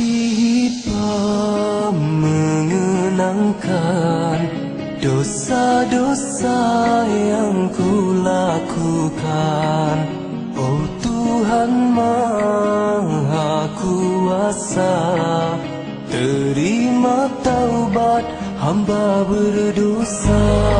Hitam mengenangkan Dosa-dosa yang ku lakukan Oh Tuhan Maha Kuasa Terima taubat hamba berdosa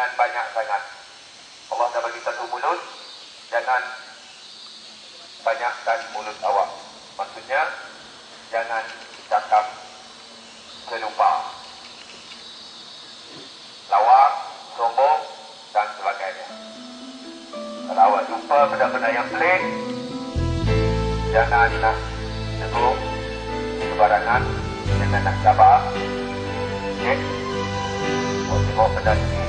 jangan banyak sangat. Allah dah bagi satu mulut, jangan banyakkan mulut awak. Maksudnya, jangan cakap selupa. Lawak, sombong dan sebagainya. Kalau awak jumpa benda-benda yang pelik, jangan nak tegur sembarangan jangan nak sabar okey awak tengok benda ini